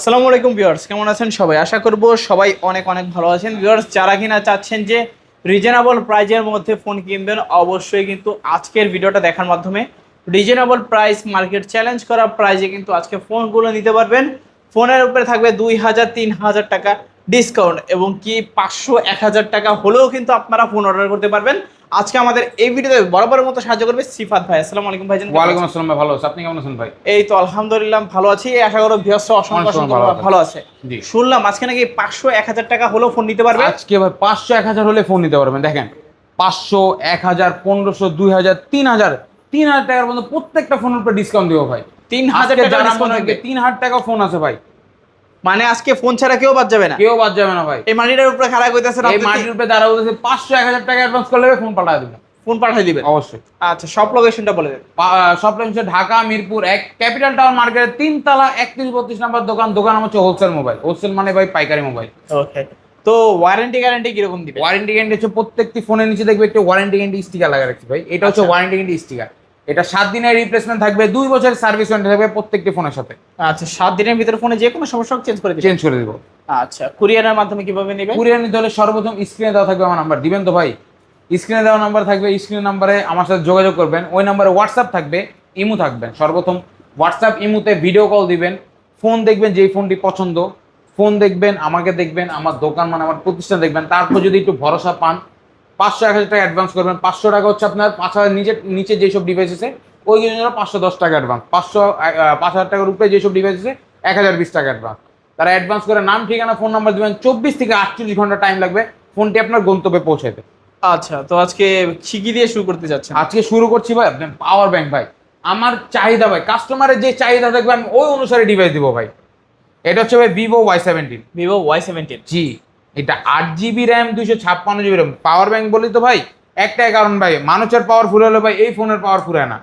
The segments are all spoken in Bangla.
আসসালামু আলাইকুম ভিউয়ার্স, কেমন আছেন সবাই? আশা করব সবাই অনেক অনেক ভালো আছেন। ভিউয়ার্স, যারা কিনা চাচ্ছেন যে রিজনেবল প্রাইজের মধ্যে ফোন কিনবেন, অবশ্যই কিন্তু আজকের ভিডিওটা দেখার মাধ্যমে রিজনেবল প্রাইস মার্কেট চ্যালেঞ্জ করা প্রাইজে কিন্তু আজকে ফোনগুলো নিতে পারবেন। ফোনের উপরে থাকবে দুই হাজার, তিন হাজার টাকা। ডিসকাউন্ট এবং কি পাঁচশো এক হাজার টাকা হলেও কিন্তু আপনারা ফোন অর্ডার করতে পারবেন। আজকে আমাদের এই ভিডিওতে বরাবরের মতো সাহায্য করবে সিফাত ভাই। আসসালামু আলাইকুম ভাইজান ওয়ালাইকুম আসসালাম ভাই ভালো আছে। আপনি কেমন আছেন ভাই? এই তো আলহামদুলিল্লাহ ভালো আছি। আশা করো ভিউয়ার্সরা অসংখ্য অসংখ্য ভালো আছে। শুনলাম আজকে নাকি পাঁচশো এক হাজার টাকা হলেও ফোন নিতে পারবে। আজকে ভাই পাঁচশো এক হাজার হলে ফোন নিতে পারবেন। দেখেন পাঁচশো এক হাজার পনেরোশো দুই হাজার তিন হাজার তিন হাজার টাকার মধ্যে প্রত্যেকটা ফোনের উপরে ডিসকাউন্ট দিব ভাই। তিন হাজার আজকে টাকা যারা discount মনে থাকবে। হয় তিন হাজার টাকা ফোন আছে ভাই। মানে আজকে ফোন ছাড়া কেউ বাদ যাবে না। কেউ বাদ যাবে না ভাই। এই মানিটার উপরে খারাপ হইতেছে এই মাটির উপরে দাঁড়া বলতেছে পাঁচশো এক হাজার টাকা অ্যাডভান্স করলে ফোন পাল্টা দেবেন ফোন পাঠিয়ে দিবেন অবশ্যই। আচ্ছা সব লোকেশনটা বলে দেন। সব হচ্ছে ঢাকা মিরপুর এক ক্যাপিটাল টাউন মার্কেটের তিনতলা একত্রিশ বত্রিশ নাম্বার দোকান দোকান হচ্ছে হোলসেল মোবাইল হোলসেল মানে ভাই পাইকারি মোবাইল ওকে তো ওয়ারেন্টি গ্যারান্টি কীরকম দিবে? ওয়ারেন্টি গ্যারেন্টি হচ্ছে প্রত্যেকটি ফোনের নিচে দেখবে একটা ওয়ারেন্টি গ্যারেন্টি স্টিকার লাগা রাখছি ভাই। এটা হচ্ছে। ওয়ারেন্টি গ্যারেন্টি স্টিকার এটা সাত দিনের রিপ্লেসমেন্ট থাকবে দুই বছরের সার্ভিস ওয়ারেন্টি থাকবে প্রত্যেকটি ফোনের সাথে। আচ্ছা সাত দিনের ভিতরে ফোনে যে কোনো সমস্যা চেঞ্জ করে চেঞ্জ করে দিব। আচ্ছা কুরিয়ারের মাধ্যমে কীভাবে নেবে কুরিয়ার নিতে হলে সর্বপ্রথম স্ক্রিনে দেওয়া থাকবে আমার নাম্বার দিবেন তো ভাই? স্ক্রিনে দেওয়া নাম্বার থাকবে স্ক্রিন নাম্বারে আমার সাথে যোগাযোগ করবেন। ওই নাম্বারে হোয়াটসঅ্যাপ থাকবে ইমু থাকবেন সর্বপ্রথম হোয়াটসঅ্যাপ ইমুতে ভিডিও কল দিবেন। ফোন দেখবেন যেই ফোনটি পছন্দ। ফোন দেখবেন আমাকে দেখবেন আমার দোকান মানে আমার প্রতিষ্ঠান দেখবেন। তারপর যদি একটু ভরসা পান পাঁচশো এক হাজার টাকা অ্যাডভান্স করবেন। পাঁচশো টাকা হচ্ছে আপনার পাঁচ হাজার নিচে নিচে যেসব ডিভাইস আছে ওই জন্য পাঁচশো দশ টাকা অ্যাডভান্স পাঁচশো পাঁচ হাজার টাকার উপরে যেসব ডিভাইস আছে এক হাজার বিশ টাকা অ্যাডভান্স তারা অ্যাডভান্স করে নাম ঠিকানা ফোন নাম্বার দিবেন। চব্বিশ থেকে আটচল্লিশ ঘণ্টা টাইম লাগবে। ফোনটি আপনার গন্তব্যে পৌঁছাবে আচ্ছা তো আজকে শিখি দিয়ে শুরু করতে যাচ্ছেন আজকে শুরু করছি ভাই আপনার পাওয়ার ব্যাংক ভাই। আমার চাহিদা ভাই কাস্টমারের যে চাহিদা থাকবে আমি ওই অনুসারে ডিভাইস দিব ভাই। এটা হচ্ছে ভাই Vivo Y seventeen Vivo Y seventeen জি। এটা আট জিবি র্যাম দুইশো ছাপ্পান্ন জিবি র্যাম পাওয়ার ব্যাংক বলি তো ভাই একটাই কারণ ভাই মানুষের পাওয়ার ফুল হলে ভাই এই ফোনের পাওয়ার ফুরায় না।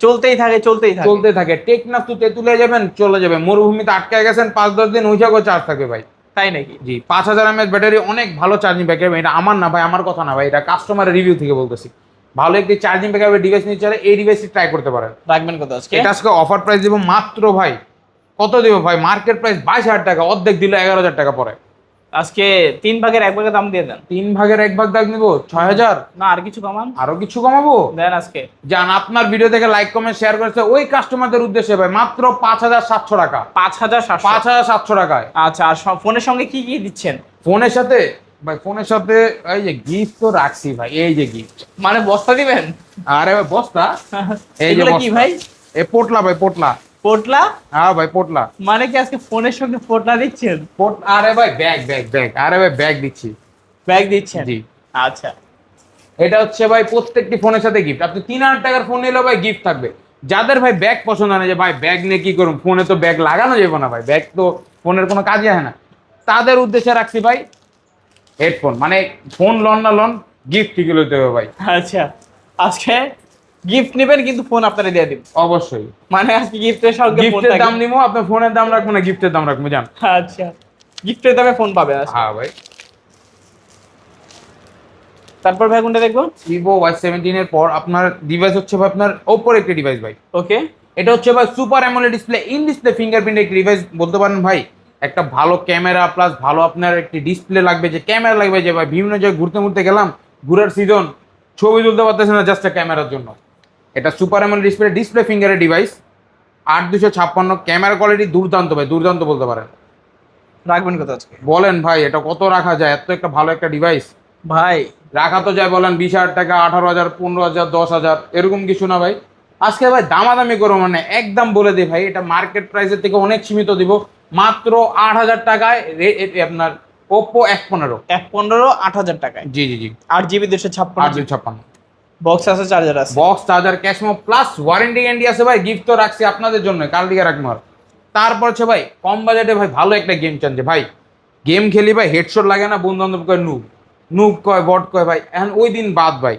চলতেই থাকে চলতেই থাকে। চলতে থাকে। টেকনাফ তো তেঁতুলে যাবেন চলে যাবে। মরুভূমিতে আটকায় গেছেন পাঁচ দশ দিন ওই জায়গায় চার্জ থাকবে ভাই। তাই নাকি? জি পাঁচ হাজার এমএচ ব্যাটারি অনেক ভালো চার্জিং ব্যাকআপ এটা আমার না ভাই আমার কথা না ভাই এটা কাস্টমারের রিভিউ থেকে বলতেছি। ভালো একটি চার্জিং ব্যাকআপের ডিভাইস নিতে চাইলে এই ডিভাইসটি ট্রাই করতে পারেন। রাখবেন কত আজকে? এটা আজকে অফার প্রাইস দেবো মাত্র ভাই কত দেবো ভাই? মার্কেট প্রাইস বাইশ হাজার টাকা অর্ধেক দিলে এগারো হাজার টাকা পরে আজকে তিন ভাগের এক ভাগের দাম দিয়ে দেন। তিন ভাগের এক ভাগ দাগ নিবো? ছয় হাজার? না আর কিছু কমান। আরও কিছু কমাবো? দেন আজকে। যান আপনার ভিডিও থেকে লাইক কমেন্ট শেয়ার করেছে ওই কাস্টমারদের উদ্দেশ্যে ভাই মাত্র পাঁচ হাজার সাতশো টাকা। পাঁচ হাজার পাঁচ হাজার সাতশো টাকায়। আচ্ছা আর ফোনের সঙ্গে কি কি দিচ্ছেন? ফোনের সাথে ভাই ফোনের সাথে এই যে গিফট তো রাখছি ভাই এই যে গিফট মানে বস্তা দিবেন? আরে ভাই বস্তা? এই যে কি ভাই? এ পোটলা ভাই পোটলা। পোটলা? হ্যাঁ ভাই পোটলা। মানে কি আজকে ফোনের সঙ্গে পোটলা দিচ্ছেন? পোট আরে ভাই ব্যাগ ব্যাগ ব্যাগ আরে ভাই ব্যাগ দিচ্ছি। ব্যাগ দিচ্ছেন? জি। আচ্ছা। এটা হচ্ছে ভাই প্রত্যেকটি ফোনের সাথে গিফট আপনি তিন হাজার টাকার ফোন নিলেও ভাই গিফট থাকবে। যাদের ভাই ব্যাগ পছন্দ হয় না যে ভাই ব্যাগ নিয়ে কি করুন ফোনে তো ব্যাগ লাগানো যাবে না ভাই। ব্যাগ তো ফোনের কোনো কাজে হয় না। তাদের উদ্দেশ্যে রাখছি ভাই হেডফোন মানে ফোন লন না লন গিফট ঠিক লইতে হবে ভাই? আচ্ছা। আজকে গিফট নেবেন কিন্তু ফোন আপনারা দিয়ে দিবেন অবশ্যই। মানে আজকে গিফটের সঙ্গে গিফটের দাম নিবো আপনার ফোনের দাম রাখব না গিফটের দাম রাখব জান। আচ্ছা। গিফটের দামে ফোন পাবেন হ্যাঁ ভাই। তারপর ভাই কোনটা দেখব? ভিভো ওয়াই সেভেন্টিন এর পর আপনার ডিভাইস হচ্ছে ভাই আপনার ওপোর একটি ডিভাইস ভাই। ওকে এটা হচ্ছে ভাই super AMOLED display in display fingerprint একটি ডিভাইস বলতে পারেন ভাই একটা ভালো ক্যামেরা প্লাস ভালো আপনার একটি ডিসপ্লে লাগবে যে ক্যামেরা লাগবে যে ভাই বিভিন্ন জায়গায় ঘুরতে ঘুরতে গেলাম ঘুরার সিজন ছবি তুলতে পারতেছে না জাস্ট ক্যামেরার জন্য। এটা সুপার অ্যামোলেড ডিসপ্লে ডিসপ্লে ফিঙ্গারের ডিভাইস আট দুশো ছাপ্পান্ন ক্যামেরা কোয়ালিটি দুর্দান্ত ভাই দুর্দান্ত বলতে পারেন। রাখবেন কত আজকে? বলেন ভাই এটা কত রাখা যায়? এত একটা ভালো একটা ডিভাইস ভাই। রাখা তো যায় বলেন বিশ হাজার টাকা আঠারো হাজার পনেরো হাজার দশ হাজার এরকম কিছু না ভাই। আজকে ভাই দামাদামি করো মানে একদম বলে দিই ভাই এটা মার্কেট প্রাইসের থেকে অনেক সীমিত দিব। মাত্র আট হাজার টাকায় আপনার ওপো এক পনেরো। এক পনেরো আট হাজার টাকায়। জি জি জি। আট জিবি দুশো ছাপ্পান্ন। আট দুই ছাপ্পান্ন। বক্স আছে চার্জার আছে। Box charger cash memo plus warranty guarantee আছে ভাই গিফট তো রাখছি আপনাদের জন্য কাল দিকে রাখব আর। তারপর হচ্ছে ভাই কম বাজেটে ভাই ভালো একটা গেম চান যে ভাই। গেম খেলি ভাই হেডশট লাগে না বন্ধু বান্ধব কয় নুব নুব কয় বট কয় ভাই এখন ওই দিন বাদ ভাই।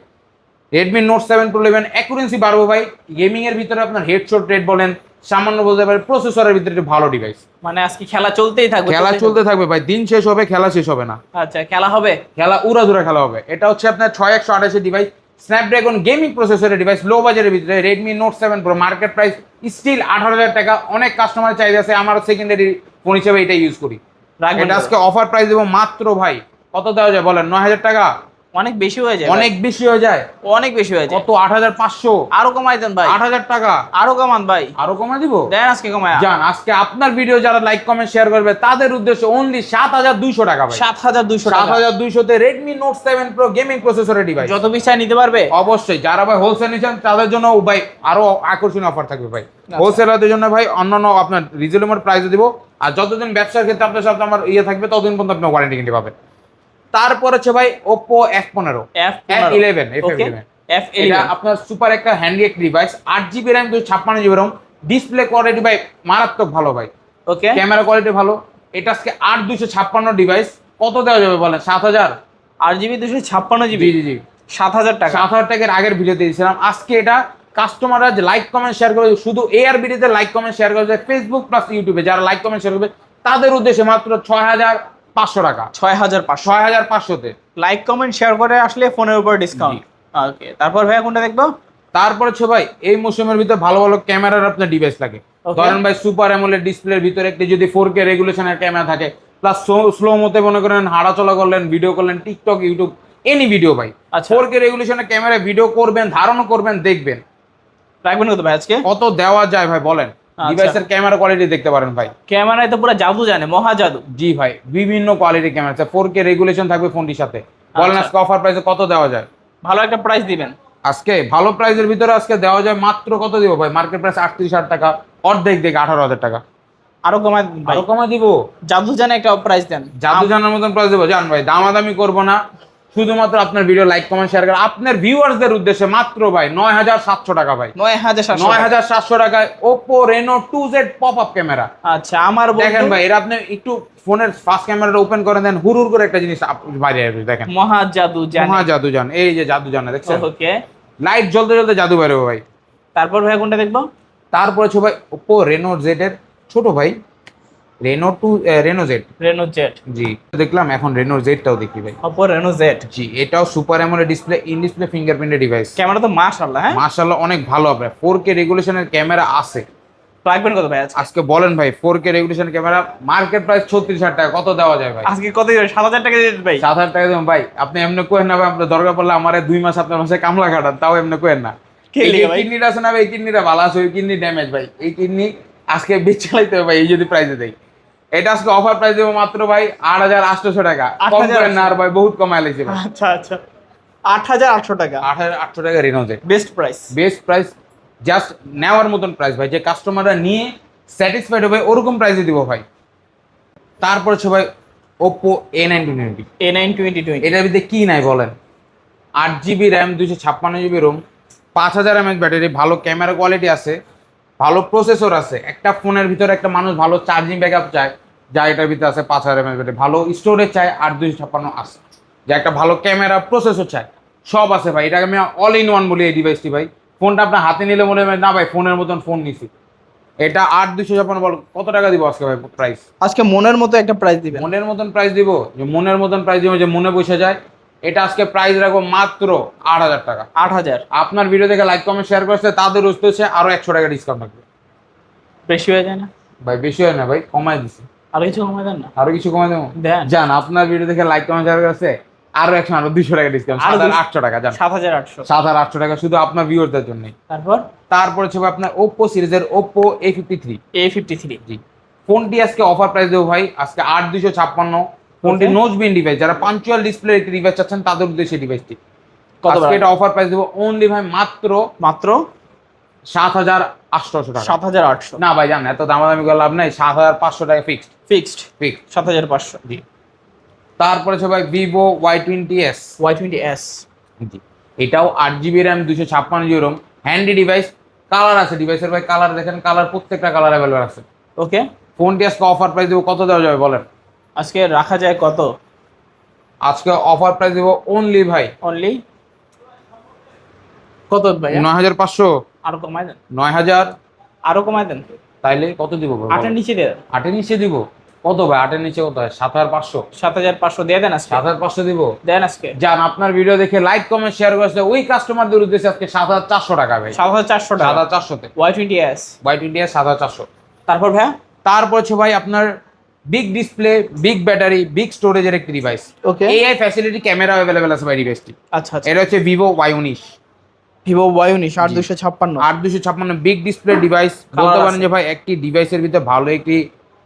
Redmi Note seven Pro eleven accuracy বাড়বো ভাই। গেমিংয়ের ভিতরে আপনার হেডশট রেট বলেন সামান্য বলতে পারে প্রসেসরের ভিতরে একটু ভালো ডিভাইস মানে আজকে খেলা চলতেই থাকবে খেলা চলতে থাকবে। ভাই দিন শেষ হবে খেলা শেষ হবে না। আচ্ছা খেলা হবে? খেলা উড়াধুরা খেলা হবে। এটা হচ্ছে আপনার ছয় একশো আঠাশের ডিভাইস স্ন্যাপড্রাগন গেমিং প্রসেসরের ডিভাইস লো বাজারের ভিতরে Redmi Note seven Pro market price still আঠারো হাজার টাকা। অনেক কাস্টমার চাহিদা আছে আমার সেকেন্ডারি ফোন হিসেবে এটা ইউজ করি। এটা আজকে অফার প্রাইস দেবো মাত্র ভাই কত দেওয়া যায় বলেন নয় হাজার টাকা? অনেক বেশি হয়ে যায় অনেক বেশি হয়ে যায়? অনেক বেশি হয়ে যায়। কত? আট হাজার পাঁচশো? আরও কমাই দেন ভাই। আট হাজার টাকা? আরও কমান ভাই। আরও কমা দিব? দেন আজকে কমায়। জান আজকে আপনার ভিডিও যারা লাইক কমেন্ট শেয়ার করবে তাদের উদ্দেশ্যে অনলি সাত হাজার দুইশো টাকা ভাই। সাত হাজার দুইশো সাত হাজার দুইশোতে Redmi Note seven Pro gaming প্রসেসরের ডিভাইস যত চাই নিতে পারবে। অবশ্যই যারা ভাই হোলসেল নিচ্ছেন তাদের জন্য ভাই আরও আকর্ষণীয় অফার থাকবে ভাই। আচ্ছা। হোলসেলারদের জন্য ভাই অন্যান্য আপনার রিজনেবল প্রাইসে দিব। আর যতদিন ব্যবসার ক্ষেত্রে আপনার সাথে আমার ইয়ে থাকবে ততদিন পর্যন্ত আপনি ওয়ারেন্টি কিনতে পাবেন। তারপর হচ্ছে ভাই ওপো এফ পনেরো এফ ইলেভেন এফ এটা আপনার সুপার একটা হ্যান্ডি একটা ডিভাইস আট জিবি র্যাম দুশো ছাপ্পান্ন জিবি রম ডিসপ্লে কোয়ালিটি ভাই মারাত্মক ভালো ভাই। ওকে ক্যামেরা কোয়ালিটি ভালো। এটা আজকে আট দুশো ছাপ্পান্ন ডিভাইস কত দেওয়া যাবে বলেন? সাত হাজার? আট জিবি দুশো ছাপ্পান্ন জি জিবি জি জি। সাত হাজার টাকা। সাত হাজার টাকার আগের ভিডিও দিয়েছিলাম। আজকে এটা কাস্টমাররা যে লাইক কমেন্ট শেয়ার করে শুধু এআর ভিডিওতে লাইক কমেন্ট শেয়ার করে ফেসবুক প্লাস ইউটিউবে যারা লাইক কমেন্ট শেয়ার করবে তাদের উদ্দেশ্যে মাত্র ছয় হাজার পাঁচশো টাকা। ছয় হাজার পাঁচশো। ছয় হাজার পাঁচশোতে। লাইক কমেন্ট শেয়ার করে আসলে ফোনের উপর ডিসকাউন্ট ওকে তারপর ভাইয়া কোনটা দেখব? তারপরে হচ্ছে ভাই এই মৌসুমের ভিতরে ভালো ভালো ক্যামেরার আপনার ডিভাইস লাগে. ধরেন ভাই সুপার অ্যামোলেড ডিসপ্লের ভিতরে একটি যদি ফোর কে রেগুলেশনের ক্যামেরা থাকে প্লাস স্লো মতে মনে করেন হাঁটাচলা করলেন ভিডিও করলেন টিকটক ইউটিউব এনি ভিডিও ভাই। ফোর কে রেগুলেশনের ক্যামেরা ভিডিও করবেন ধারণ করবেন দেখবেন। রাখবেন কত ভাই আজকে? কত দেওয়া যায় ভাই বলেন। ডিভাইসের ক্যামেরা কোয়ালিটি দেখতে পারেন ভাই। ক্যামেরায় তো পুরো জাদু জানে মহা জাদু। জি ভাই বিভিন্ন কোয়ালিটির ক্যামেরা আছে। ফোর কে রেগুলেশন থাকবে ফোনটির সাথে। বলেন আচ্ছা। আজকে অফার প্রাইসে কত দেওয়া যায়? ভালো একটা প্রাইস দিবেন। আজকে ভালো প্রাইসের ভিতরে আজকে দেওয়া যায় মাত্র কত দিব ভাই? মার্কেট প্রাইস আটত্রিশ হাজার টাকা অর্ধেক দেখে আঠারো হাজার টাকা। আরও কমাই ভাই। আরও কমা দিব? জাদু জানে একটা প্রাইস দেন। জাদু জানার মতন প্রাইস দেবো। জান ভাই দামাদামি করব না। শুধুমাত্র আপনার ভিডিও লাইক কমেন্ট শেয়ার করে। আপনার ভিউয়ার্সদের উদ্দেশ্যে মাত্র ভাই নয় হাজার সাতশো টাকা ভাই। নয় হাজার সাতশো নয় হাজার সাতশো টাকায় Oppo Reno two Z pop up camera আচ্ছা আমার দেখেন ভাই এরা আপনি একটু ফোনের ফার্স্ট ক্যামেরাটা ওপেন করে দেন হুরুর করে একটা জিনিস বাইরে আসবে দেখেন। মহা জাদু জানে মহা জাদু জান এই যে জাদু জানা দেখছেন? ওকে। লাইট জ্বলতে জ্বলতে জাদু বেরোবে ভাই। তারপর ভাই কোনটা দেখব? তারপরে ছো ভাই ওপো রেনো জেড এর ছোট ভাই। Reno two Reno Z Reno Z জি দেখলাম এখন রেনো জেডটাও দেখি ভাই। অপো রেনো জেড জি এটাও super AMOLED display in display ফিঙ্গারপ্রিন্টের device camera তো মাশাআল্লাহ হ্যাঁ? মাশাআল্লাহ অনেক ভালো হবে। ফোর কে রেগুলেশনের ক্যামেরা আছে। রাখবেন কত ভাই আজকে? বলেন ভাই four K regulation camera market price ছত্রিশ হাজার টাকা কত দেওয়া যায় ভাই? আজকে কত দিবেন? সাত হাজার টাকা দিয়ে ভাই। সাত হাজার টাকা দেবেন ভাই। আপনি এমনি কোয়েন না ভাই আপনার দরকার পড়লে আমার দুই মাস আপনার মাসে কামলা কাটান তাও এমনি কোয়েন না? কিডনিটা আছে না ভাই কিডনিটা ভালো আছে ওই কিডনি ড্যামেজ ভাই। এই কিডনি আজকে বেচ চালাইতে হবে ভাই এই যদি প্রাইসে দেয় এটা আজকে অফার প্রাইস দেবো মাত্র ভাই আট হাজার আটশোশো টাকা। কম করেন না আর ভাই বহুত কমাই লাগছে আচ্ছা আচ্ছা। আট হাজার আটশো টাকা। আট হাজার আটশো টাকা Reno Z best price best price just নেওয়ার মতন প্রাইস ভাই। যে কাস্টমাররা নিয়ে স্যাটিসফাইড হবে ওরকম প্রাইসে দিব ভাই। তারপর হচ্ছে ভাই Oppo A nineteen twenty A nine twenty twenty এটার ভিতরে কি নাই বলেন? আট জিবি র্যাম দুশো ছাপ্পান্ন জিবি রোম পাঁচ হাজার এমএচ ব্যাটারি ভালো ক্যামেরা কোয়ালিটি আছে। ভালো প্রসেসর আছে। একটা ফোনের ভিতরে একটা মানুষ ভালো চার্জিং ব্যাকআপ চায় যা এটার ভিতরে আছে পাঁচ হাজার এমএচ ব্যাটারি। ভালো স্টোরেজ চায় আট দুশো ছাপ্পান্ন আছে। যা একটা ভালো ক্যামেরা প্রসেসর চায়। সব আছে ভাই এটাকে আমি অল ইন ওয়ান বলি এই ডিভাইসটি ভাই। ফোনটা আপনার হাতে নিলে মনে হয় না ভাই ফোনের মতন ফোন নিছি। এটা আট দুশো ছাপ্পান্ন বল কত টাকা দিব আজকে ভাই প্রাইস আজকে মনের মতো একটা প্রাইস দিবে মনের মতন প্রাইস দিব যে মনের মতন প্রাইস দিব যে মনে বসে যায়। এটা আজকে প্রাইস রাখব মাত্র আট হাজার টাকা। আট হাজার। আপনার ভিডিও দেখে লাইক কমেন্ট শেয়ার করছে তাদের হচ্ছে আরও একশো টাকা ডিসকাউন্ট থাকবে বেশি হয়ে যায় না? ভাই বেশি হয় না ভাই কমাই দিছি। আর কিছু দেন না? আরও কিছু দেবো? জান আপনার ভিডিও দেখে লাইক কমেন্ট শেয়ার করছে আরও একশো আরও দুশো টাকা ডিসকাউন্ট সাত হাজার আটশো টাকা জান। সাত হাজার আটশো। সাত হাজার আটশো টাকা শুধু আপনার ভিউয়ারদের জন্যই। তারপর? তারপর হচ্ছে আপনার ওপ্পো সিরিজের Oppo A fifty three A fifty three জি। ফোনটি আজকে অফার প্রাইস দেবো ভাই আজকে আট দুশো ছাপ্পান্ন। ফোনটি নোজ বিন ডিভাইস যারা পাঞ্চুয়াল ডিসপ্লে একটি ডিভাইস চাচ্ছেন তাদের উদ্দেশ্যে ডিভাইসটি কত এটা অফার প্রাইস দেবো অনলি ভাই মাত্র মাত্র? সাত হাজার আটশোশো টাকা। সাত হাজার আটশো। না ভাই জান এত দামাদামি করে লাভ নাই। সাত হাজার পাঁচশো টাকা ফিক্সড ফিক্সড ফিক্সড সাত হাজার পাঁচশো। জি। তারপরে হচ্ছে ভাই Vivo Y twenty S Y twenty S জি। এটাও আট জিবি র্যাম দুশো ছাপ্পান্ন GB ROM handy device colour আছে ডিভাইসের ভাই কালার দেখেন কালার প্রত্যেকটা কালার অ্যাভেলেবল আছে। ওকে ফোনটি আজকে অফার প্রাইস দেবো কত দেওয়া যাবে বলেন? আজকে রাখা যায় কত? আজকে অফার প্রাইস দেবো অনলি ভাই। অনলি কত ভাই? নয় হাজার পাঁচশো। আরও কমাই দেন। নয় হাজার আরও কমাই দেন। তাইলে কত দিব? আটের নিচে দেন। আটের নিচে দিব। কত ভাই? আটের নিচে কত হয়? সাত হাজার পাঁচশো। সাত হাজার পাঁচশো দিয়ে দেন আজকে। সাত হাজার পাঁচশো দিব। দেন আজকে। যান আপনার ভিডিও দেখে লাইক কমেন্ট শেয়ার করেছে ওই কাস্টমারদের উদ্দেশ্যে আজকে সাত হাজার চারশো টাকা ভাই। সাত হাজার চারশো সাত টাকা। হাজার চারশোতে। Y twenty S Y twenty সাত হাজার চারশো। তারপর ভাইয়া? তারপর হচ্ছে ভাই আপনার big display big battery big স্টোরেজের একটি device okay AI facility camera available আছে ভাই ডিভাইসটি আচ্ছা আচ্ছা। এটা হচ্ছে ভিভো ওয়াই উনিশ ভিভো ওয়াই উনিশ আট দুশো ছাপ্পান্ন। আট দুশো ছাপ্পান্ন বিগ ডিসপ্লে ডিভাইস বলতে পারেন যে ভাই একটি ডিভাইসের ভিতরে ভালো একটি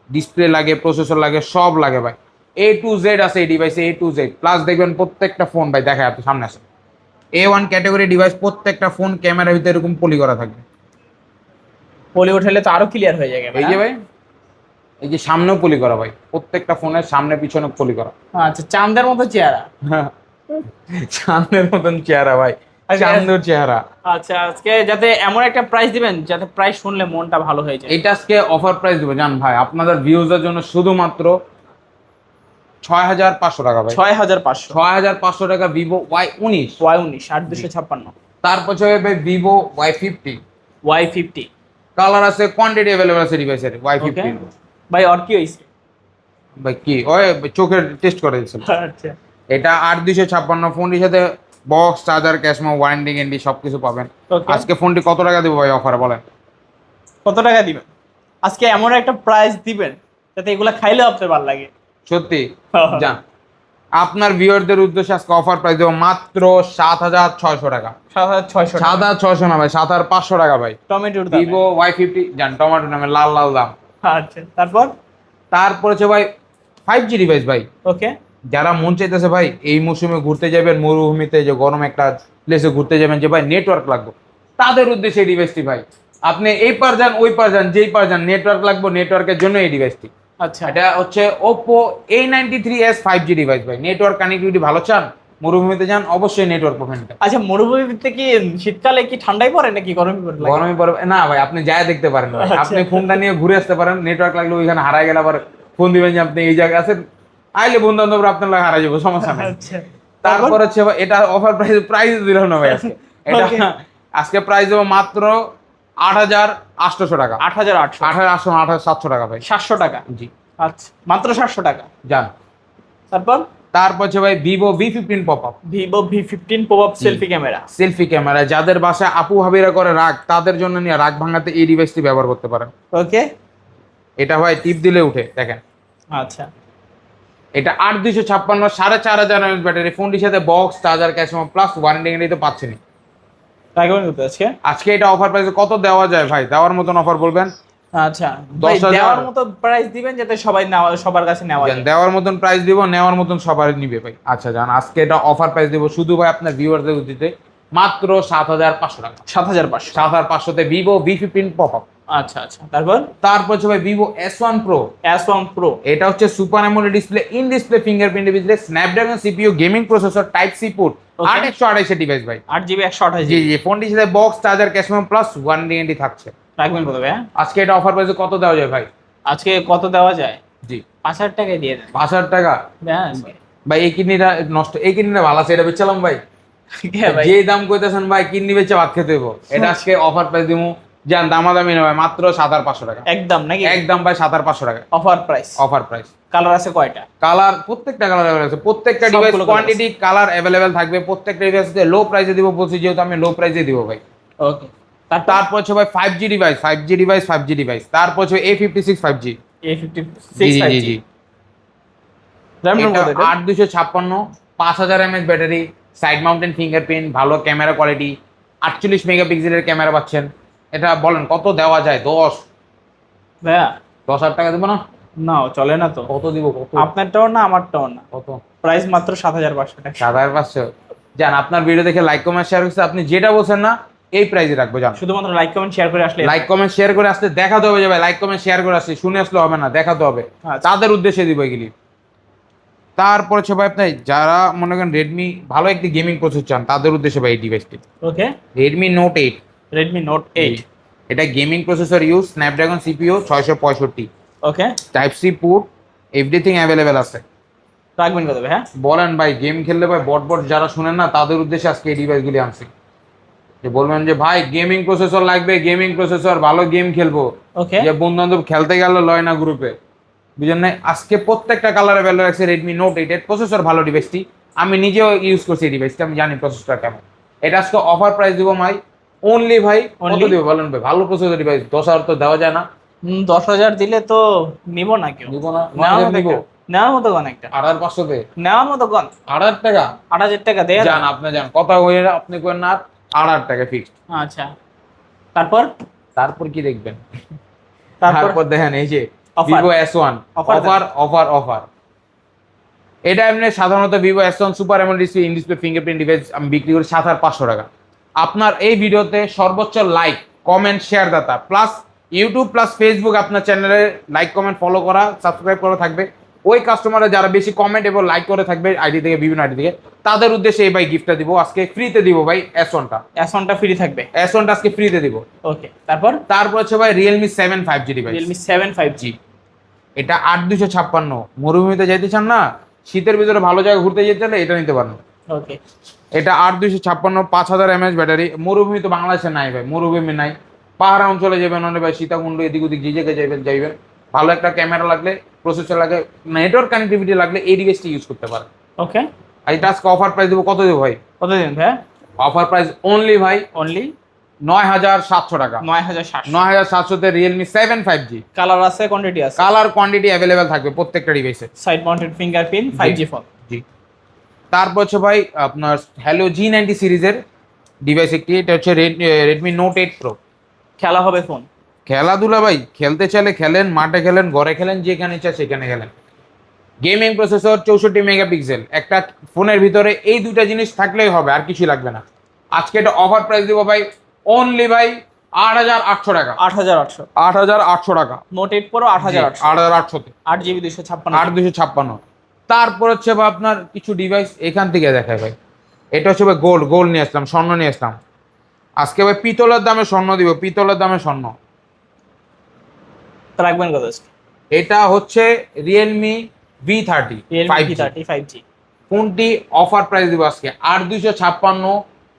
ডিসপ্লে লাগে প্রসেসর লাগে সব লাগে ভাই। এ টু জেড আছে এই ডিভাইসে এ টু জেড প্লাস দেখবেন প্রত্যেকটা ফোন ভাই দেখা আপনি সামনে আসেন এ ওয়ান ক্যাটাগরি ডিভাইস প্রত্যেকটা ফোন ক্যামেরার ভিতরে এরকম পলি করা থাকবে। পলি উঠালে তো আরও ক্লিয়ার হয়ে যাবে এই যে ভাই। এই যে সামনেও পলি করা ভাই প্রত্যেকটা ফোনের সামনে পিছনে পলি করা। আচ্ছা চাঁদের মতো চেহারা। চাঁদের মতন চেহারা ভাই আচ্ছা, চাঁদের চেহারা। আচ্ছা আজকে যাতে এমন একটা প্রাইস দিবেন যাতে প্রাইস শুনলে মনটা ভালো হয়ে যায়। এটা আজকে অফার প্রাইস দেবো জান ভাই আপনাদের ভিউজের জন্য শুধুমাত্র ছয় হাজার পাঁচশো টাকা ভাই। ছয় হাজার পাঁচশো। ছয় হাজার পাঁচশো টাকা ভিভো ওয়াই উনিশ। ওয়াই উনিশ আট দুশো ছাপ্পান্ন তারপর হবে Vivo Y fifty Y fifty colour আছে কোয়ান্টিটি অ্যাভেলেবল আছে ডিভাইসের ওয়াই ফিফটি ভাই আর কি হয়েছে? ভাই কি? ওই চোখের টেস্ট করে দিয়েছিল আচ্ছা। এটা আট দুশো ছাপ্পান্ন ফোনটির সাথে box charger cash memo warranty guarantee সব কিছু পাবেন আজকে ফোনটি কত টাকা দেবো ভাই অফারে বলেন? কত টাকা দিবেন? আজকে এমন একটা প্রাইস দিবেন যাতে এগুলা খাইলেও আপনার ভালো লাগে। সত্যি? যান। আপনার ভিউয়ারদের উদ্দেশ্যে আজকে অফার প্রাইস দেবো মাত্র সাত হাজার ছয়শো টাকা। সাত হাজার ছয়শো সাত হাজার ছয়শো না ভাই সাত হাজার পাঁচশো টাকা ভাই। টমেটোর ভিভো ওয়াই ফিফটি যান টমেটো নামে লাল লাল দাম। আচ্ছা তারপর? তারপর হচ্ছে ভাই ফাইভ জি ডিভাইস ভাই। ওকে। যারা মন চাইতেছে ভাই এই মৌসুমে ঘুরতে যাবেন মরুভূমিতে যে গরম একটা প্লেসে ঘুরতে যাবেন যে ভাই নেটওয়ার্ক লাগবে। তাদের উদ্দেশ্যে এই ডিভাইসটি ভাই। আপনি এই পার যান ওই পার যান যেই পার যান নেটওয়ার্ক লাগবে নেটওয়ার্কের জন্য এই ডিভাইসটি আচ্ছা। এটা হচ্ছে Oppo A ninety three S five G device ভাই। নেটওয়ার্ক কানেক্টিভিটি ভালো চান? মরুভূমিতে যান অবশ্যই নেটওয়ার্ক পাবেন আচ্ছা মরুভূমিতে কি শীতকালে কি ঠান্ডাই পড়ে নাকি গরমই পড়ে? লাগে? গরমে পড়বে না ভাই আপনি যায় দেখতে পারেন আচ্ছা, আপনি আচ্ছা। ফোনটা নিয়ে ঘুরে আসতে পারেন নেটওয়ার্ক লাগলে ওইখানে হারাই গেলে আবার ফোন দিবেন যে আপনি এই জায়গায় আছেন। আইলে বন্ধু বান্ধব আপনার লাগে হারাই যাব সমস্যা নাই। আচ্ছা। তারপর তারপর? হচ্ছে এটা অফার প্রাইস প্রাইস দিলাম না ভাই আজকে। এটা আজকে প্রাইস দেবো মাত্র আট হাজার আটশোশো টাকা। আট হাজার আটশো। আট হাজার আটশো আট হাজার সাতশো টাকা ভাই। সাতশো টাকা? জি। আচ্ছা মাত্র সাতশো টাকা? যান। তারপর? তারপর হচ্ছে ভাই Vivo V fifteen pop up Vivo V fifteen pop up selfie camera selfie camera যাদের বাসায় আপু ভাবিরা করে রাগ তাদের জন্য নিয়ে রাগ ভাঙাতে এই ডিভাইসটি ব্যবহার করতে পারেন। ওকে এটা ভাই টিপ দিলে উঠে দেখেন। আচ্ছা। এটা আট দুইশো ছাপ্পান্ন সাড়ে চার হাজার এমএচ ব্যাটারি ফোনটির সাথে box charger cash plus warranty guarantee তো পাচ্ছেনি আজকে? এটা অফার প্রাইসে কত দেওয়া যায় ভাই? দেওয়ার মতন অফার বলবেন? আচ্ছা। দেওয়ার মতো প্রাইস দিবেন যাতে সবাই নেওয়া সবার কাছে নেওয়া যায়। দেওয়ার মতন প্রাইস দিব নেওয়ার মতন সবার নিবে ভাই। আচ্ছা জান আজকে এটা অফার প্রাইস দিব শুধু ভাই আপনার ভিউয়ারদের দিতে মাত্র সাত হাজার পাঁচশো টাকা। সাত হাজার পাঁচশো। সাত হাজার পাঁচশোতে Vivo V fifteen pop up আচ্ছা আচ্ছা। তারপর? তারপর হচ্ছে ভাই Vivo S one Pro S one Pro এটা হচ্ছে super AMOLED display in display fingerprint display Snapdragon CPU gaming processor type C port Okay. আট একশো আড়াইশো ডিভাইস ভাই। আট জিবি একশো আঠাশ জি জি সাথে box charger cash plus one DND থাকছে। রাখবেন কত ভাই হ্যাঁ? আজকে এটা অফার প্রাইসে কত দেওয়া যায় ভাই? আজকে কত দেওয়া যায়? জি। পাঁচ হাজার টাকায় দিয়ে দেন। পাঁচ হাজার টাকা? হ্যাঁ ভাই এই কিডনিটা নষ্ট এই কিডনিটা ভালো আছে এটা বেচলাম ভাই। ভাই? যে দাম কইতেছেন ভাই কিডনি বেচে ভাত খেতে হইব। এটা আজকে অফার প্রাইস দিমু। জান দামাদামি না ভাই মাত্র সাত হাজার পাঁচশো টাকা। একদম নাকি? একদম ভাই সাত হাজার পাঁচশো টাকা। Offer price offer price colour আছে কয়টা? কালার প্রত্যেকটা কালার অ্যাভেলেবল আছে। প্রত্যেকটা ডিভাইস কোয়ান্টিটি কালার অ্যাভেলেবেল থাকবে। প্রত্যেকটা ডিভাইস লো প্রাইসে দিব বলছি যেহেতু আমি লো প্রাইসে দিব ভাই। ওকে তারপর তারপর হচ্ছে ভাই five G device five G device five G device তারপর হচ্ছে A fifty six five G A fifty six G জি? আট দুশো ছাপ্পান্ন পাঁচ হাজার mAh battery side mountain fingerprint ভালো ক্যামেরা কোয়ালিটি আটচল্লিশ মেগাপিক্সেলের ক্যামেরা পাচ্ছেন। এটা বলেন কত দেওয়া যায়? দশ। ভাইয়া। দশ হাজার টাকা দেবো না? না চলে না তো। কত দিব কত? আপনারটাও না আমারটাও না। কত? প্রাইস মাত্র সাত হাজার পাঁচশো টাকা। সাত হাজার পাঁচশো। যান আপনার ভিডিও দেখে লাইক কমেন্ট শেয়ার করছে আপনি যেটা বলছেন না এই প্রাইসে রাখব জান। শুধুমাত্র লাইক কমেন্ট শেয়ার করে আসলে লাইক কমেন্ট শেয়ার করে আসতে দেখাতে হবে যে ভাই লাইক কমেন্ট শেয়ার করে আসছে শুনে আসলে হবে না দেখাতে হবে। আচ্ছা। তাদের উদ্দেশ্যে দিব এগুলি। তারপর হচ্ছে ভাই আপনি যারা মনে করেন রেডমি ভালো একটি গেমিং প্রসেসর চান তাদের উদ্দেশ্যে ভাই এই ডিভাইসটি okay Redmi Note eight Redmi Note eight এটা gaming processor use Snapdragon CPU ছয়শো পঁয়ষট্টি। Okay type C port everything available আছে। রাখবেন কত হ্যাঁ? বলেন ভাই গেম খেললে ভাই বট বট যারা শুনেন না তাদের উদ্দেশ্যে আজকে এই ডিভাইসগুলি আনছি। যে বলবেন যে ভাই গেমিং প্রসেসর লাগবে গেমিং প্রসেসর ভালো গেম খেলব। ওকে যে বন্ধু বান্ধব খেলতে গেল লয় না গ্রুপে বুঝলেন না আজকে প্রত্যেকটা কালারে ভ্যালু রাখছে রেডমি নোট এইট এর প্রসেসর ভালো ডিভাইসটি আমি নিজেও ইউজ করছি এই ডিভাইসটা আমি জানি প্রসেসরটা কেমন। এটা আজকে অফার প্রাইস দিব ভাই। অনলি ভাই কত? দিব বলেন ভাই? ভালো প্রসেসর ডিভাইস দশ হাজার তো দেওয়া যায় না। দশ হাজার দিলে তো নিব না কেউ। দিব না নিব। নেওয়ার মতো কোন একটা? হাজার পাঁচশোতে নেওয়ার মতো কোন? আট হাজার টাকা? আট হাজার টাকা দেয় যান আপনি যান। কথা হয়ে আপনি করেন না। আট হাজার টাকা ফিক্সড আচ্ছা। তারপর? তারপর কি দেখবেন? তারপর? দেখেন এই যে Vivo S one offer offer offer এটা এমনি সাধারণত ভিভো এস ওয়ান সুপার এমন display in display fingerprint device আমি বিক্রি করি সাত হাজার পাঁচশো টাকা। আপনার এই ভিডিওতে সর্বোচ্চ লাইক কমেন্ট শেয়ার দাতা প্লাস ইউটিউব প্লাস ফেসবুক আপনার চ্যানেলে লাইক কমেন্ট ফলো করা সাবস্ক্রাইব করা থাকবে। ওই কাস্টমাররা যারা বেশি কমেন্ট এবং লাইক করে থাকবে আইডি থেকে বিভিন্ন আইডি থেকে তাদের উদ্দেশ্যে এই ভাই গিফটটা দিব। আজকে ফ্রিতে দিব ভাই ওয়ানটা অ্যাসনটা ফ্রি থাকবে? ওয়ানটা আজকে ফ্রিতে দিব। ওকে তারপর? তারপর হচ্ছে ভাই Realme seven five G device Realme seven five G. এটা আট দুশো ছাপ্পান্ন। মরুভূমিতে যাইতে চান না শীতের ভিতরে ভালো জায়গা ঘুরতে যেতে চাইলে এটা নিতে পারেন ওকে এটা আট দুশো ছাপ্পান্ন পাঁচ হাজার এমএচ ব্যাটারি। মরুভূমি তো বাংলাদেশে নাই ভাই মরুভূমি নাই। পাহাড় অঞ্চলে যাবেন অনেক ভাই সীতাকুণ্ড এদিক ওদিক যে জায়গায় যাইবেন যাইবেন। ভালো একটা ক্যামেরা লাগলে প্রসেসর লাগে নেটওয়ার্ক কানেক্টিভিটি লাগলে এই ডিভাইসটি ইউজ করতে পারেন। ওকে আর এটা আজকে অফার প্রাইস দেবো কত দেবো ভাই? কত দিন ভাই? অফার প্রাইস অনলি ভাই অনলি নয় হাজার সাতশো টাকা। নয় হাজার নয় হাজার সাতশোতে Realme seven five G colour আছে কোয়ান্টিটি আছে? কালার কোয়ান্টিটি অ্যাভেলেবেল থাকবে প্রত্যেকটা ডিভাইসে side mounted fingerprint five G phone জি। তারপর হচ্ছে ভাই আপনার হ্যালো জি নাইনটি সিরিজের ডিভাইস একটি এটা হচ্ছে রেডমি নোট এইট প্রো খেলা হবে ফোন খেলাধুলা ভাই খেলতে চাইলে খেলেন মাঠে খেলেন ঘরে খেলেন যেখানে ইচ্ছা সেখানে খেলেন। গেমিং প্রসেসর চৌষট্টি মেগাপিক্সেল একটা ফোনের ভিতরে এই দুইটা জিনিস থাকলেই হবে আর কিছু লাগবে না। আজকে এটা অফার প্রাইস দিব ভাই অনলি ভাই আট হাজার আটশো টাকা। আট হাজার আটশো। আট হাজার আটশো টাকা। নোট এইট প্রো আট হাজার আট হাজার আটশোতে আট জিবি দুশো ছাপ্পান্ন। আট দুশো ছাপ্পান্ন। তারপর হচ্ছে আপনার কিছু ডিভাইস এখান থেকে দেখায় ভাই। এটা হচ্ছে ভাই গোল্ড গোল্ড নিয়ে আসলাম স্বর্ণ নিয়ে আসলাম। আজকে ভাই পিতলের দামে স্বর্ণ দিব পিতলের দামে স্বর্ণ। রাখবেন কত এটা হচ্ছে Realme V thirty Realme thirty five G ফোনটি অফার প্রাইস দিব আজকে আট দুইশো ছাপ্পান্ন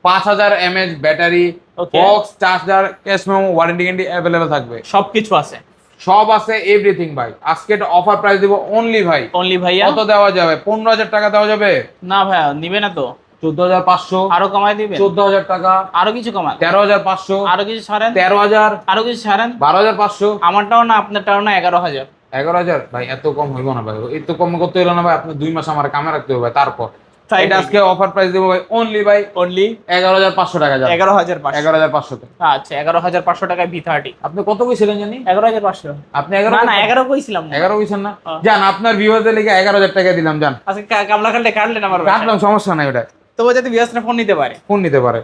পাঁচ হাজার mAh battery. Box charger cash memo warranty guarantee available থাকবে। সব কিছু আছে। সব আছে এভরিথিং ভাই। আজকে এটা অফার প্রাইস দিব অনলি ভাই। অনলি ভাই কত দেওয়া যাবে? পনেরো হাজার টাকা দেওয়া যাবে? না ভাইয়া নিবে না তো। চোদ্দ হাজার পাঁচশো আরও কমাই দিবেন? চোদ্দ হাজার টাকা আরও কিছু কমান তেরো হাজার পাঁচশো আরও কিছু ছাড়েন? তেরো হাজার আরও কিছু ছাড়েন? বারো হাজার পাঁচশো। আমারটাও না আপনারটাও না এগারো হাজার। এগারো হাজার? ভাই এত কম হইব না ভাই। এত কম করতে না ভাই। আপনি দুই মাস আমার কামে রাখতে হবে তারপর। এটা আজকে অফার প্রাইস দেবো ভাই অনলি ভাই অনলি এগারো হাজার পাঁচশো টাকা এগারো হাজার এগারো হাজার পাঁচশোতে আচ্ছা এগারো হাজার পাঁচশো টাকায় ভি থার্টি আপনি কত কইছিলেন জানি? এগারো হাজার পাঁচশো। আপনি এগারো না এগারো কইছিলাম। এগারো কইছেন না। যান আপনার ভিউয়ারদের লিগে এগারো হাজার টাকা দিলাম যান। কামলা খালতে কাটলেন আমার কাটলাম সমস্যা নাই ওটা। তবু যাতে বিয়াসটা ফোন নিতে পারে। ফোন নিতে পারে।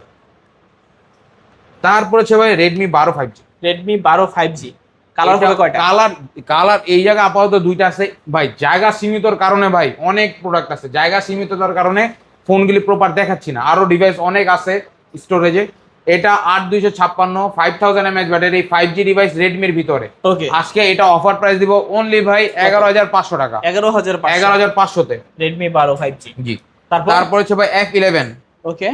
তারপরে হচ্ছে ভাই রেডমি বারো ফাইভ জি রেডমি বারো ফাইভ জি কালার হবে কয়টা? কালার কালার এই জায়গায় আপাতত দুইটা আছে। ভাই জায়গা সীমিতর কারণে ভাই অনেক প্রোডাক্ট আছে। জায়গা সীমিততার কারণে ফোনগুলি প্রপার দেখাচ্ছি না। আরও ডিভাইস অনেক আছে স্টোরেজে এটা আট দুইশো ছাপ্পান্ন five thousand mAh battery five G device রেডমির ভিতরে। আজকে এটা অফার প্রাইস দিব অনলি ভাই এগারো হাজার পাঁচশো টাকা। এগারো হাজার এগারো হাজার পাঁচশোতে। রেডমি বারো ফাইভ জি জি। তারপর? হচ্ছে ভাই F eleven okay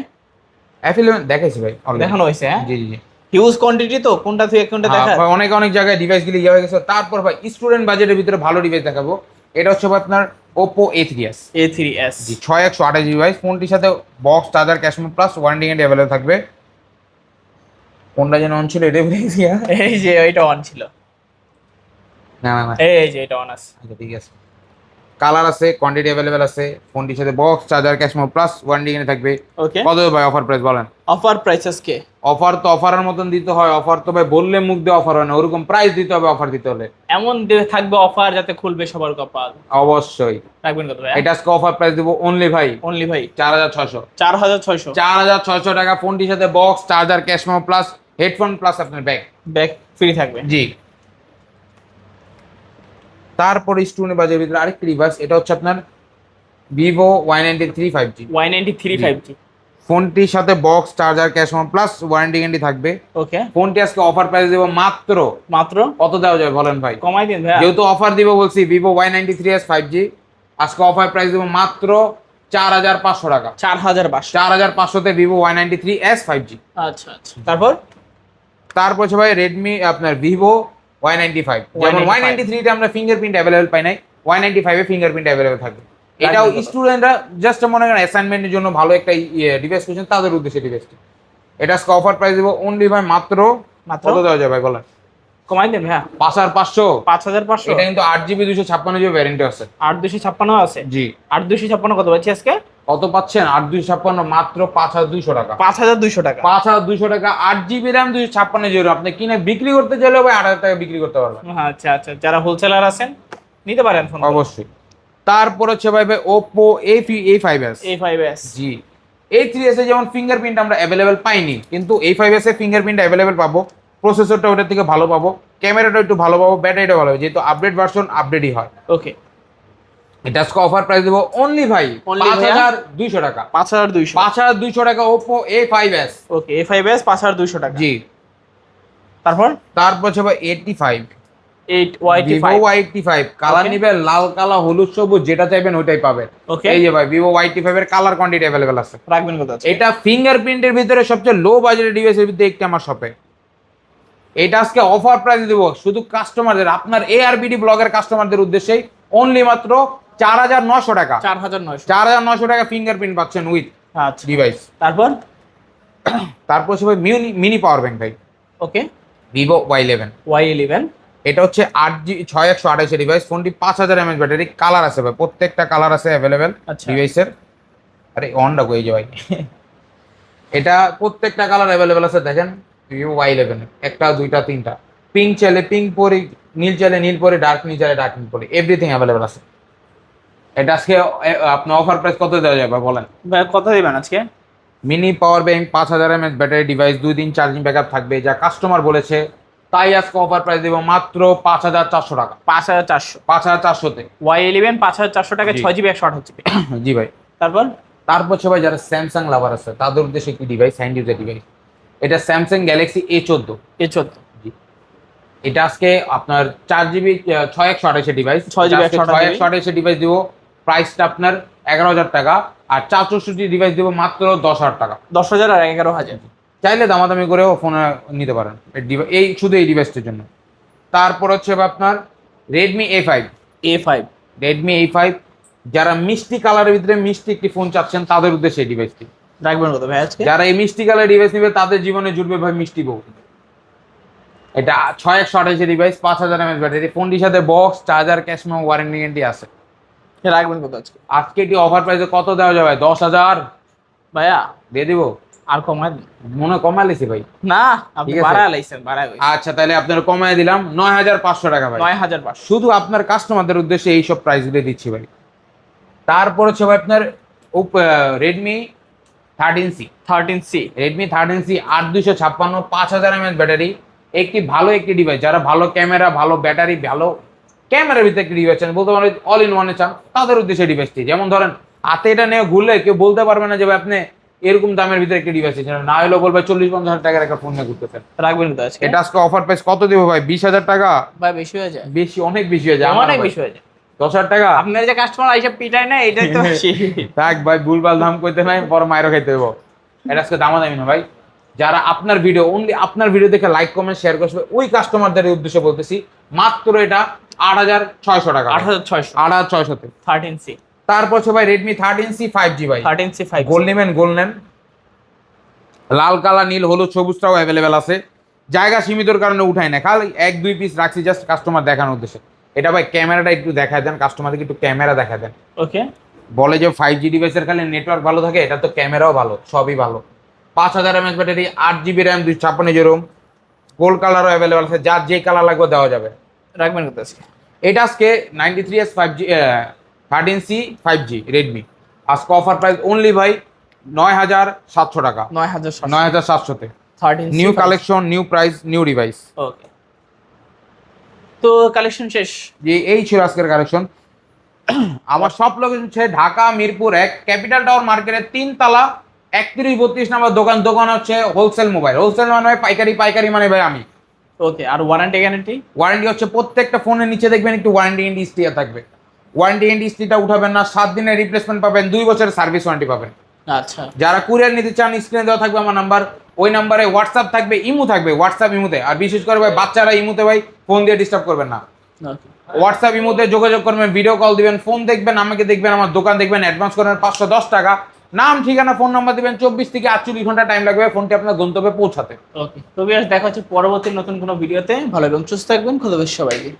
F eleven দেখাইছি ভাই দেখানো হয়েছে হ্যাঁ? জি জি জি। হিউজ কোয়ান্টিটি তো কোনটা থেকে কোনটা দেখা? হ্যাঁ, ভাই, অনেক অনেক জায়গায় ডিভাইস গুলি ইয়ে হয়ে গেছে। তারপর ভাই স্টুডেন্ট বাজেটের ভিতরে ভালো ডিভাইস দেখাবো। এটা হচ্ছে আপনার Oppo A three S A three S জি ছয় একশো আঠাশ ডিভাইস ফোনটির সাথে box charger cash memo plus warranty guarantee available থাকবে। কোনটা যেন অন ছিল এটা ভুলে গেছি হ্যাঁ? এই যে ওইটা অন ছিল। না না না। এই যে এটা অন আছে। আচ্ছা ঠিক আছে। কালার আছে কোয়ান্টিটি অ্যাভেলেবেল আছে ফোনটির সাথে box charger cash memo plus warranty guarantee থাকবে। ওকে কত ভাই অফার প্রাইস বলেন? অফার প্রাইসেস কে অফার তো অফারের মতন দিতে হয় অফার তো ভাই বললে মুখ দিয়ে অফার হয় না ওরকম প্রাইস দিতে হবে অফার দিতে হলে। এমন থাকবে অফার যাতে খুলবে সবার কপাল। অবশ্যই। রাখবেন কত ভাই? এটা আজকে অফার প্রাইস দেবো অনলি ভাই। অনলি ভাই? চার হাজার ছশো চার হাজার ছয়শো? চার হাজার ছয়শো টাকা ফোনটির সাথে box charger cash cash memo plus headphone plus আপনার ব্যাগ ব্যাক ফ্রি থাকবে? জি। তারপরে স্টুডেন্ট বাজারের ভিতরে আরেকটি ডিভাইস এটা হচ্ছে আপনার Vivo Y ninety three five G Y ninety three five G ফোনটির সাথে box charger cash memo plus warranty guarantee থাকবে। ওকে ফোনটি আজকে অফার প্রাইস দেবো মাত্র মাত্র? কত দেওয়া যাবে বলেন ভাই? কমাই দিন ভাইয়া। যেহেতু অফার দিব বলছি Vivo Y ninety three S five G আজকে অফার প্রাইস দেবো মাত্র চার হাজার পাঁচশো টাকা। চার হাজার পাঁচশো। চার হাজার পাঁচশোতে Vivo Y ninety three S five G আচ্ছা আচ্ছা। তারপর? তারপর ভাই রেডমি আপনার ভিভো ওয়াই নাইনটি ফাইভ যেমন ওয়াই নাইনটি থ্রিতে আমরা ফিঙ্গারপ্রিন্ট অ্যাভেলেবল পাই নাই ওয়াই নাইনটি ফাইভে ফিঙ্গারপ্রিন্ট অ্যাভেলেবল থাকবে এটাও. স্টুডেন্টরা জাস্ট মনে করেন অ্যাসাইনমেন্টের জন্য ভালো একটা ডিভাইস করছেন তাদের উদ্দেশ্যে ডিভাইসটি এটা স্কফার প্রাইস দেবো অনলি ভাই মাত্র মাত্র? দেওয়া যায় ভাই বলেন কমাই দেন হ্যাঁ পাঁচ হাজার পাঁচশো। পাঁচ হাজার পাঁচশো? এটা কিন্তু আট জিবি দুশো ছাপ্পান্ন জিবি ভ্যারেন্টি আছে। আট দুশো ছাপ্পান্ন আছে? জি। আট দুশো ছাপ্পান্ন কত পাচ্ছি আজকে? কত পাচ্ছেন? আট দুশো ছাপ্পান্ন মাত্র পাঁচ হাজার দুইশো টাকা। পাঁচ হাজার দুইশো টাকা। পাঁচ হাজার দুইশো টাকা আট জিবি র্যাম দুশো ছাপ্পান্ন জিবি আপনি কিনে বিক্রি করতে চাইলে ভাই আট হাজার টাকা বিক্রি করতে পারবেন। হ্যাঁ, আচ্ছা আচ্ছা। যারা হোলসেলার আছেন নিতে পারেন ফোন অবশ্যই। তারপর হচ্ছে ভাই ভাই Oppo A A five S A five S G. এই থ্রি এস এ যেমন ফিঙ্গারপ্রিন্ট আমরা অ্যাভেলেবেল পাইনি কিন্তু এই five S A fingerprint available পাবো। প্রসেসরটা ওটার থেকে ভালো পাবো ক্যামেরাটা একটু ভালো পাবো ব্যাটারিটা ভালো পাবো যেহেতু আপডেট ভার্সন আপডেটই হয়। ওকে এটা আজকে অফার প্রাইস দেবো অনলি ভাই পাঁচ হাজার দুইশো টাকা। পাঁচ হাজার দুইশো। পাঁচ হাজার দুইশো টাকা Oppo A five S okay A five S পাঁচ হাজার দুইশো টাকা। জি। তারপর? তারপর হচ্ছে ভাই এইটটি ফাইভ এইট ওয়াইটি Vivo Y eighty five colour. লাল কালা হলুদ সবুজ যেটা চাইবেন ওইটাই পাবেন। ওকে এই যে ভাই ভিভো ওয়াই ফাইভ এর কালার কোয়ান্টিটি অ্যাভেলেবেল আছে। রাখবেন এটা ফিঙ্গারপ্রিন্টের ভিতরে সবচেয়ে লো বাজেটের ডিভাইসের ভিতরে একটি আমার শপে এটা আজকে অফার প্রাইস দেবো। শুধু কাস্টমারদের আপনার এ আর এআরবিডি ব্লগের কাস্টমারদের উদ্দেশ্যেই অনলি মাত্র চার হাজার নশো টাকা। চার হাজার নয়শো। চার হাজার নশো টাকা ফিঙ্গারপ্রিন্ট পাচ্ছেন উইথ আচ্ছা। ডিভাইস তারপর? তারপর সবাই মিনি মিনি পাওয়ার ব্যাংক ভাই। Okay. Vivo Y eleven Y eleven এটা হচ্ছে আট জি ছয় একশো আঠাশের ডিভাইস ফোনটি পাঁচ হাজার এমএচ ব্যাটারি কালার আছে ভাই। প্রত্যেকটা কালার আছে অ্যাভেলেবেল আচ্ছা। ডিভাইসের আরে অনটা কই যে ভাই? এটা প্রত্যেকটা কালার অ্যাভেলেবেল আছে দেখেন। ওয়াই ইলেভেন একটা দুইটা তিনটা। পিঙ্ক চাইলে পিঙ্ক পরে নীল চাইলে নীল পরে ডার্ক নীল চাইলে ডার্ক নীল পরে এভরিথিং অ্যাভেলেবেল আছে। এটা আজকে এ, আপনার অফার প্রাইস কত দেওয়া যাবে বলেন? কত দিবেন আজকে? মিনি পাওয়ার ব্যাংক পাঁচ হাজার এমএচ ব্যাটারি ডিভাইস দুই দিন চার্জিং ব্যাকআপ থাকবে যা কাস্টমার বলেছে তাই আজকে অফার প্রাইস দেবো মাত্র পাঁচ হাজার চারশো টাকা। পাঁচ হাজার চারশো। পাঁচ হাজার চারশোতে ওয়াই ইলেভেন পাঁচ হাজার চারশো টাকা ছয় জিবি একশো আঠাশ জিবি জি ভাই। তারপর? তারপর সবাই যারা স্যামসাং লাভার আছে তাদের উদ্দেশ্যে একটি ডিভাইস হ্যান্ড ইউজার ডিভাইস এটা স্যামসাং গ্যালাক্সি এ চোদ্দ। এ চোদ্দ। এটা আজকে আপনার চার জিবি ছয় একশো আঠাশের ডিভাইস 6 GB 128 ছয় একশো আঠাশের ডিভাইস দিব। প্রাইসটা আপনার এগারো হাজার টাকা। আর চার চৌষট্টি ডিভাইস দিব মাত্র দশ হাজার টাকা। দশ হাজার আর এগারো হাজার। চাইলে দামাদামি করেও ফোনে নিতে পারেন। এই এই শুধু এই ডিভাইসটার জন্য। তারপর হচ্ছে আপনার Redmi A five A five Redmi A five যারা মিষ্টি কালারের ভিতরে মিষ্টি একটি ফোন চাচ্ছেন তাদের উদ্দেশ্যে এই ডিভাইসটি রাখবেন কত ভাই আজকে? যারা এই মিষ্টি কালার ডিভাইস নেবে তাদের জীবনে জুড়বে ভাই মিষ্টি বউ। এটা ছয় একশো আঠাশের ডিভাইস পাঁচ হাজার এমএস ব্যাটারি ফোনটির সাথে box charger cash memo warranty guarantee আছে। রাখবেন কত আজকে? আজকে এটি অফার প্রাইসে কত দেওয়া যাবে? দশ হাজার। ভাইয়া দিয়ে দিব। আর দিন। মনে কমালিছি ভাই। না আপনি বাড়া লাইছেন বাড়া আচ্ছা তাহলে আপনার কমায় দিলাম নয় হাজার পাঁচশো টাকা ভাই। নয় হাজার পাঁচশো। শুধু আপনার কাস্টমারদের উদ্দেশ্যে এইসব প্রাইসগুলো দিচ্ছি ভাই। তারপর হচ্ছে ভাই আপনার Redmi thirteen C thirteen C Redmi thirteen C আট দুশো ছাপ্পান্ন পাঁচ হাজার এমএচ ব্যাটারি। একটি ভালো একটি ডিভাইস যারা ভালো ক্যামেরা ভালো ব্যাটারি ভালো ক্যামেরার ভিতরে একটি ডিভাইস চান বলতে পারেন অল ইন ওয়ানে চান তাদের উদ্দেশ্যে ডিভাইসটি যেমন ধরেন হাতে এটা নিয়ে ঘুরলে কেউ বলতে পারবে না যে আপনি এরকম দামের ভিতরে একটি ডিভাইস চান না হলেও বলবে চল্লিশ পঞ্চাশ হাজার টাকার একটা ফোন নিয়ে ঘুরতেছেন রাখবেন আজকে? এটা আজকে অফার প্রাইস কত দেবো ভাই? বিশ হাজার টাকা? ভাই বেশি হয়ে যায়। বেশি অনেক বেশি হয়ে যায়। অনেক বেশি হয়ে যায়। দশ হাজার টাকা? আপনার যে কাস্টমার এইসব পিটায় না এটাই তো থাক ভাই ভুলভাল দাম করতে নাই পরে মায়েরও খাইতে দেবো এটা আজকে দামাদামি না ভাই। যারা আপনার ভিডিও অনলি আপনার ভিডিও দেখে লাইক কমেন্ট শেয়ার ওই কাস্টমারদের উদ্দেশ্যে বলতেছি মাত্র এটা আট হাজার ছয়শো টাকা। আট হাজার ছয়শো। আট হাজার ছয়শোতে। থার্টিন সি তারপর ভাই Redmi thirteen C five G ভাই। থার্টিন সি ফাইভ গোল নেবেন গোল নেন। লাল কালা নীল হলুদ সবুজটাও অ্যাভেলেবেল আছে। জায়গা সীমিতর কারণে উঠাই না। খালি এক দুই পিস রাখছি জাস্ট কাস্টমার দেখানোর উদ্দেশ্যে। এটা ভাই ক্যামেরাটা একটু দেখায় দেন কাস্টমারকে একটু ক্যামেরা দেখায় দেন। ওকে। বলে যে ফাইভ জি ডিভাইসের খালি নেটওয়ার্ক ভালো থাকে এটা তো ক্যামেরাও ভালো সবই ভালো। পাঁচ হাজার এমএচ ব্যাটারি আট জিবি র্যাম দুই ছাপ্পান্ন যেরকম গোল্ড কালারও অ্যাভেলেবেল আছে যার যে কালার লাগবে দেওয়া যাবে। রাখবেন কত আজকে? এটা আজকে ninety three S five G thirteen C five G Redmi আজকে অফার প্রাইস অনলি ভাই নয় হাজার সাতশো টাকা। নয় হাজার নয় হাজার সাতশোতে। New collection new price new device okay তো কালেকশন শেষ? যে এই ছিল আজকের কালেকশন আমার সব লোকেশন হচ্ছে ঢাকা মিরপুর এক ক্যাপিটাল টাওয়ার মার্কেটের তিন তালা একত্রিশ বত্রিশ নাম্বার দোকান। দোকান হচ্ছে হোলসেল মোবাইল হোলসেল মানে পাইকারি পাইকারি মানে ভাই আমি। ওকে আর ওয়ারেন্টি গ্যারান্টি ওয়ারেন্টি হচ্ছে প্রত্যেকটা ফোনের নিচে দেখবেন একটু ওয়ারেন্টি ইন্ডি স্টিয়ার থাকবে। ওয়ারেন্টি ইন্ডি স্টিটা উঠাবেন না সাত দিনের রিপ্লেসমেন্ট পাবেন দুই বছরের সার্ভিস ওয়ারেন্টি পাবেন। আচ্ছা। যারা কুরিয়ার নিতে চান স্ক্রিনে দেওয়া থাকবে আমার নাম্বার ওই নাম্বারে হোয়াটসঅ্যাপ থাকবে ইমু থাকবে হোয়াটসঅ্যাপ ইমুতে। আর বিশেষ করে ভাই বাচ্চারা ইমুতে ভাই ফোন দিয়ে ডিস্টার্ব করবেন না। হোয়াটসঅ্যাপ ইমুতে যোগাযোগ করবেন ভিডিও কল দিবেন ফোন দেখবেন আমাকে দেখবেন আমার দোকান দেখবেন অ্যাডভান্স করবেন পাঁচশো দশ টাকা। নাম ঠিকানা ফোন নাম্বার দিবেন চব্বিশ থেকে আটচল্লিশ ঘণ্টা টাইম লাগবে ফোনটি আপনার গন্তব্যে পৌঁছাতে। ওকে তো ভিউয়ার্স দেখা হচ্ছে পরবর্তী নতুন কোনো ভিডিওতে ভালো এবং সুস্থ থাকবেন খুদা সবাইকে।